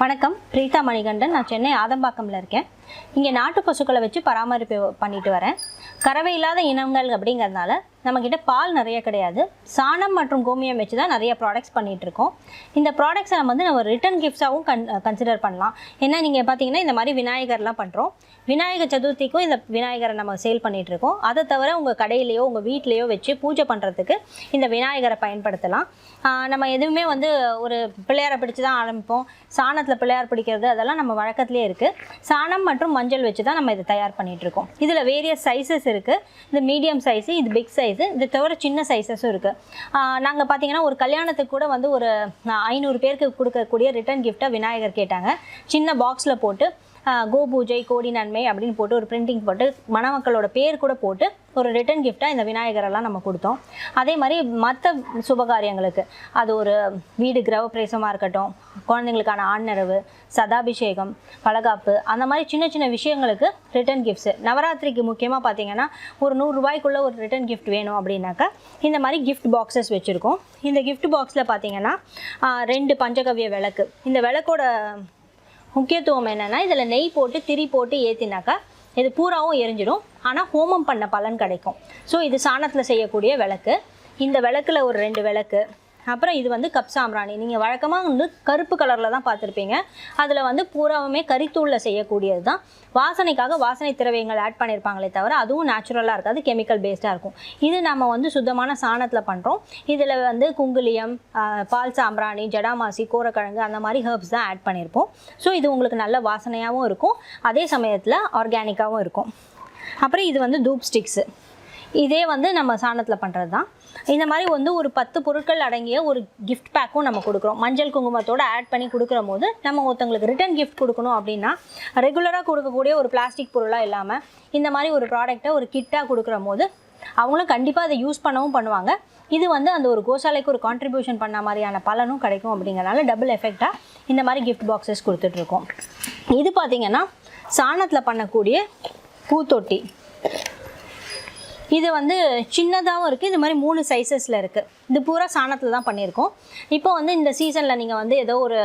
வணக்கம் பிரீதா மணிகண்டன். நான் சென்னை ஆதம்பாக்கம்ல இருக்கேன். இங்கே நாட்டு பசுக்களை வச்சு பராமரிப்பு பண்ணிட்டு வரேன். கறவை இல்லாத இனங்கள் அப்படிங்கிறதுனால நம்மக்கிட்ட பால் நிறைய கிடையாது. சாணம் மற்றும் கோமியம் வச்சு தான் நிறைய ப்ராடக்ட்ஸ் பண்ணிகிட்ருக்கோம் இருக்கோம். இந்த ப்ராடக்ட்ஸை நம்ம வந்து நம்ம ரிட்டர்ன் கிஃப்ட்ஸாகவும் கன் கன்சிடர் பண்ணலாம். ஏன்னா நீங்கள் பார்த்தீங்கன்னா இந்த மாதிரி விநாயகர்லாம் பண்ணுறோம் விநாயகர் சதுர்த்திக்கும் இந்த விநாயகரை நம்ம சேல் பண்ணிகிட்ருக்கோம் இருக்கோம். அதை தவிர உங்கள் கடையிலையோ உங்கள் வீட்லேயோ வச்சு பூஜை பண்ணுறதுக்கு இந்த விநாயகரை பயன்படுத்தலாம். நம்ம எதுவுமே வந்து ஒரு பிள்ளையாரை பிடிச்சு தான் ஆரம்பிப்போம். சாணத்தில் பிள்ளையார் பிடிக்கிறது அதெல்லாம் நம்ம வழக்கத்திலே இருக்குது சாணம் மற்றும் மஞ்சள் வச்சு தான் நம்ம இதை தயார் பண்ணிகிட்ருக்கோம் இருக்கோம் இதில் வேரியஸ் சைஸஸ் இருக்குது இது மீடியம் சைஸு இது பிக் சைஸு இது தவிர சின்ன சைஸஸும் இருக்குது நாங்கள் பார்த்தீங்கன்னா ஒரு கல்யாணத்துக்கு கூட வந்து ஒரு ஐநூறு பேருக்கு கொடுக்கக்கூடிய ரிட்டர்ன் கிஃப்ட்டாக விநாயகர் கேட்டாங்க. சின்ன பாக்ஸில் போட்டு கோபூஜை கோ பூஜை கோடி நன்மை அப்படின்னு போட்டு ஒரு பிரிண்டிங் போட்டு மணமக்களோட பேர் கூட போட்டு ஒரு ரிட்டர்ன் கிஃப்டாக இந்த விநாயகரெல்லாம் நம்ம கொடுத்தோம். அதே மாதிரி மற்ற சுபகாரியங்களுக்கு அது ஒரு வீடு கிரகப்பிரவேசமாக இருக்கட்டும் குழந்தைங்களுக்கான ஆண்நரவு சதாபிஷேகம் பலகாப்பு அந்த மாதிரி சின்ன சின்ன விஷயங்களுக்கு ரிட்டர்ன் கிஃப்ட்ஸு நவராத்திரிக்கு முக்கியமாக பார்த்தீங்கன்னா ஒரு நூறுரூவாய்க்குள்ள ஒரு ரிட்டர்ன் கிஃப்ட் வேணும் அப்படின்னாக்கா இந்த மாதிரி கிஃப்ட் பாக்ஸஸ் வச்சுருக்கோம். இந்த கிஃப்ட் பாக்ஸில் பார்த்தீங்கன்னா ரெண்டு பஞ்சகவ்ய விளக்கு. இந்த விளக்கோட முக்கியத்துவம் என்னென்னா இதில் நெய் போட்டு திரி போட்டு ஏற்றினாக்கா இது பூராவும் எரிஞ்சிடும். ஆனால் ஹோமம் பண்ண பலன் கிடைக்கும். ஸோ இது சாணத்தில் செய்யக்கூடிய விளக்கு. இந்த விளக்கில் ஒரு ரெண்டு விளக்கு. அப்புறம் இது வந்து கப் சாம்பிராணி. நீங்கள் வழக்கமாக வந்து கருப்பு கலரில் தான் பார்த்துருப்பீங்க. அதில் வந்து பூராவுமே கரித்தூளில் செய்யக்கூடியது தான். வாசனைக்காக வாசனை திரவியங்கள் ஆட் பண்ணியிருப்பாங்களே தவிர அதுவும் நேச்சுரலாக இருக்காது கெமிக்கல் பேஸ்டாக இருக்கும். இது நம்ம வந்து சுத்தமான சாணத்தில் பண்ணுறோம் இதில் வந்து குங்குலியம் பால் சாம்பிராணி ஜடாமாசி கூரக்கிழங்கு அந்த மாதிரி ஹர்ப்ஸ் தான் ஆட் பண்ணியிருப்போம் ஸோ இது உங்களுக்கு நல்ல வாசனையாகவும் இருக்கும். அதே சமயத்தில் ஆர்கானிக்காகவும் இருக்கும். அப்புறம் இது வந்து தூப் ஸ்டிக்ஸு இதே வந்து நம்ம சாணத்தில் பண்ணுறது தான் இந்த மாதிரி வந்து ஒரு பத்து பொருட்கள் அடங்கிய ஒரு கிஃப்ட் பேக்கும் நம்ம கொடுக்குறோம். மஞ்சள் குங்குமத்தோடு ஆட் பண்ணி கொடுக்குற போது நம்ம ஒருத்தவங்களுக்கு ரிட்டர்ன் கிஃப்ட் கொடுக்கணும் அப்படின்னா ரெகுலராக கொடுக்கக்கூடிய ஒரு பிளாஸ்டிக் பொருளாக இல்லாமல் இந்த மாதிரி ஒரு ப்ராடக்டை ஒரு கிட்டாக கொடுக்குற போது அவங்களும் கண்டிப்பாக அதை யூஸ் பண்ணவும் பண்ணுவாங்க. இது வந்து அந்த ஒரு கோசாலைக்கு ஒரு கான்ட்ரிபியூஷன் பண்ண மாதிரியான பலனும் கிடைக்கும் அப்படிங்கிறனால டபுள் எஃபெக்டாக இந்த மாதிரி கிஃப்ட் பாக்ஸஸ் கொடுத்துட்ருக்கோம் இது பார்த்திங்கன்னா சாணத்தில் பண்ணக்கூடிய பூத்தொட்டி. இது வந்து சின்னதாகவும் இருக்குது இது மாதிரி மூணு சைஸஸில் இருக்குது இது பூரா சாணத்தில் தான் பண்ணியிருக்கோம். இப்போ வந்து இந்த சீசனில் நீங்கள் வந்து ஏதோ ஒரு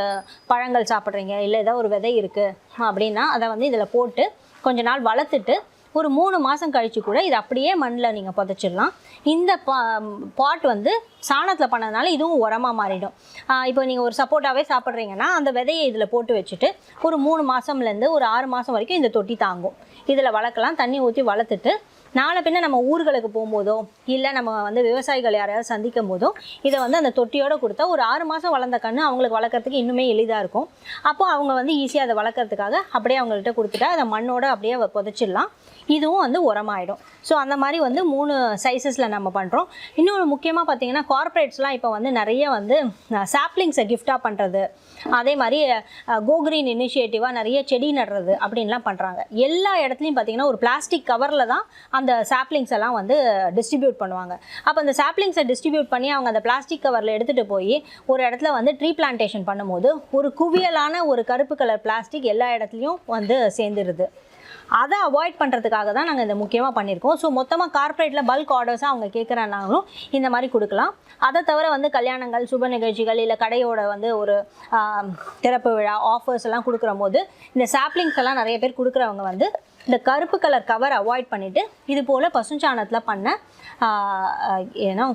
பழங்கள் சாப்பிட்றீங்க இல்லை ஏதோ ஒரு விதை இருக்குது அப்படின்னா அதை வந்து இதில் போட்டு கொஞ்ச நாள் வளர்த்துட்டு ஒரு மூணு மாதம் கழித்து கூட இது அப்படியே மண்ணில் நீங்கள் புதைச்சிடலாம். இந்த பா பாட் வந்து சாணத்தில் பண்ணதுனால இதுவும் உரமாக மாறிடும். இப்போ நீங்கள் ஒரு சப்போட்டாவே சாப்பிட்றீங்கன்னா அந்த விதையை இதில் போட்டு வச்சுட்டு ஒரு மூணு மாதம்லேருந்து ஒரு ஆறு மாதம் வரைக்கும் இந்த தொட்டி தாங்கும். இதில் வளர்க்கலாம். தண்ணி ஊற்றி வளர்த்துட்டு நாளை பின்ன நம்ம ஊர்களுக்கு போகும்போதோ இல்லை நம்ம வந்து விவசாயிகள் யாரையாவது சந்திக்கும் போதோ இதை வந்து அந்த தொட்டியோடு கொடுத்தா ஒரு ஆறு மாதம் வளர்ந்த கன்று அவங்களுக்கு வளர்க்குறதுக்கு இன்னுமே எளிதாக இருக்கும். அப்போ அவங்க வந்து ஈஸியாக அதை வளர்க்குறதுக்காக அப்படியே அவங்கள்ட்ட கொடுத்துட்டா அதை மண்ணோட அப்படியே புதைச்சிடலாம். இதுவும் வந்து உரமாயிடும். ஸோ அந்த மாதிரி வந்து மூணு சைஸஸில் நம்ம பண்ணுறோம் இன்னொன்று முக்கியமாக பார்த்தீங்கன்னா கார்ப்பரேட்ஸ்லாம் இப்போ வந்து நிறைய வந்து சாப்ளிங்ஸை கிஃப்டாக பண்ணுறது அதே மாதிரி கோக்ரீன் இனிஷியேட்டிவாக நிறைய செடி நடுறது அப்படின்லாம் பண்ணுறாங்க எல்லா இடத்துலையும் பார்த்தீங்கன்னா ஒரு பிளாஸ்டிக் கவரில் தான் அந்த சாப்ளிங்ஸ் எல்லாம் வந்து டிஸ்ட்ரிபியூட் பண்ணுவாங்க. அப்போ அந்த சாப்ளிங்ஸை டிஸ்ட்ரிபியூட் பண்ணி அவங்க அந்த பிளாஸ்டிக் கவரில் எடுத்துகிட்டு போய் ஒரு இடத்துல வந்து ட்ரீ பிளான்டேஷன் பண்ணும்போது ஒரு குவியலான ஒரு கருப்பு கலர் பிளாஸ்டிக் எல்லா இடத்துலையும் வந்து சேர்ந்துருது. அதை அவாய்ட் பண்ணுறதுக்காக தான் நாங்கள் இந்த முக்கியமாக பண்ணியிருக்கோம். ஸோ மொத்தமாக கார்ப்பரேட்டில் பல்க் ஆர்டர்ஸாக அவங்க கேட்குறனாலும் இந்த மாதிரி கொடுக்கலாம். அதை தவிர வந்து கல்யாணங்கள் சுப நிகழ்ச்சிகள் இல்லை கடையோட வந்து ஒரு திறப்பு விழா ஆஃபர்ஸ் எல்லாம் கொடுக்குற போது இந்த சாப்ளிங்ஸ் எல்லாம் நிறைய பேர் கொடுக்குறவங்க வந்து இந்த கருப்பு கலர் கவர் அவாய்ட் பண்ணிவிட்டு இது போல் பசுஞ்சாணத்தில் பண்ண ஏன்னா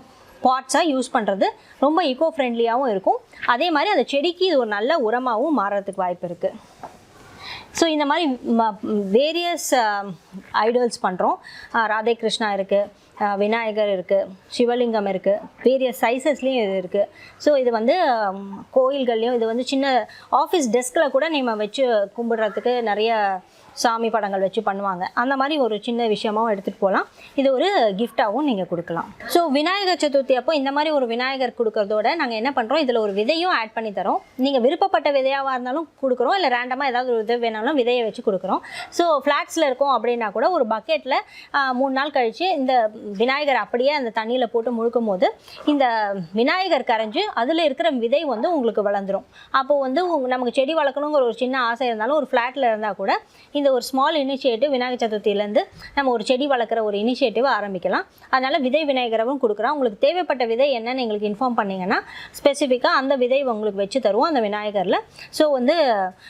பாட்ஸாக யூஸ் பண்ணுறது ரொம்ப ஈகோ ஃப்ரெண்ட்லியாகவும் இருக்கும். அதே மாதிரி அந்த செடிக்கு இது ஒரு நல்ல உரமாகவும் மாறுறதுக்கு வாய்ப்பு இருக்குது ஸோ இந்த மாதிரி வேரியஸ் ஐடல்ஸ் பண்ணுறோம் ராதே கிருஷ்ணா இருக்குது விநாயகர் இருக்குது சிவலிங்கம் இருக்குது வேரியஸ் சைஸஸ்லேயும் இது இருக்குது ஸோ இது வந்து கோயில்கள்லேயும் இது வந்து சின்ன ஆஃபீஸ் டெஸ்கில் கூட நம்ம வச்சு கும்பிடுறதுக்கு நிறைய சாமி படங்கள் வச்சு பண்ணுவாங்க. அந்த மாதிரி ஒரு சின்ன விஷயமாகவும் எடுத்துகிட்டு போகலாம் இது ஒரு கிஃப்டாகவும் நீங்கள் கொடுக்கலாம். ஸோ விநாயகர் சதுர்த்தி அப்போ இந்த மாதிரி ஒரு விநாயகர் கொடுக்கறதோட நாங்கள் என்ன பண்ணுறோம் இதில் ஒரு விதையும் ஆட் பண்ணி தரோம். நீங்கள் விருப்பப்பட்ட விதையாக இருந்தாலும் கொடுக்குறோம். இல்லை ரேண்டமாக ஏதாவது ஒரு விதை வேணாலும் விதையை வச்சு கொடுக்குறோம். ஸோ ஃப்ளாட்ஸில் இருக்கோம் அப்படின்னா கூட ஒரு பக்கெட்டில் மூணு நாள் கழித்து இந்த விநாயகர் அப்படியே அந்த தண்ணியில் போட்டு முழுக்கும் போது இந்த விநாயகர் கரைஞ்சு அதில் இருக்கிற விதை வந்து உங்களுக்கு வளர்ந்துரும். அப்போது வந்து உங்க- நமக்கு செடி வளர்க்கணுங்கிற ஒரு சின்ன ஆசை இருந்தாலும் ஒரு ஃப்ளாட்டில் இருந்தால் கூட இந்த ஒரு ஸ்மால் இனிஷியேட்டிவ் விநாயகர் சதுர்த்தியிலேருந்து நம்ம ஒரு செடி வளர்க்குற ஒரு இனிஷியேட்டிவ் ஆரம்பிக்கலாம். அதனால் விதை விநாயகரவும் கொடுக்குறோம் உங்களுக்கு தேவைப்பட்ட விதை என்னன்னு எங்களுக்கு இன்ஃபார்ம் பண்ணிங்கன்னா ஸ்பெசிஃபிக்காக அந்த விதை உங்களுக்கு வச்சு தருவோம் அந்த விநாயகரில். ஸோ வந்து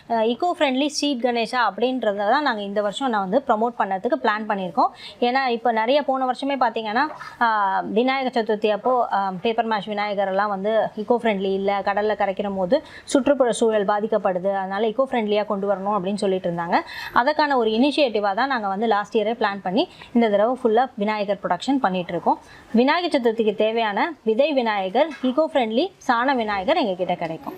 இக்கோ ஃப்ரெண்ட்லி சீட் கணேஷா அப்படின்றத தான் நாங்கள் இந்த வருஷம் நான் வந்து ப்ரமோட் பண்ணுறதுக்கு பிளான் பண்ணியிருக்கோம். ஏன்னா இப்போ நிறைய போன வருஷமே பார்த்தீங்கன்னா விநாயகர் சதுர்த்தி அப்போ பேப்பர் மேஷ் விநாயகர்லாம் வந்து இக்கோ ஃப்ரெண்ட்லி இல்லை கடலில் கரைக்கிற போது சுற்றுப்புற சூழல் பாதிக்கப்படுது அதனால் இக்கோ ஃப்ரெண்ட்லியாக கொண்டு வரணும் அப்படின்னு சொல்லிட்டு இருந்தாங்க அதுக்கான ஒரு இனிஷியேட்டிவாக தான் நாங்கள் வந்து லாஸ்ட் இயரே பிளான் பண்ணி இந்த தடவை ஃபுல்லாக விநாயகர் ப்ரொடக்ஷன் பண்ணிகிட்ருக்கோம் விநாயகர் சதுர்த்திக்கு தேவையான விதை விநாயகர் இக்கோ ஃப்ரெண்ட்லி சாண விநாயகர் எங்ககிட்ட கிடைக்கும்.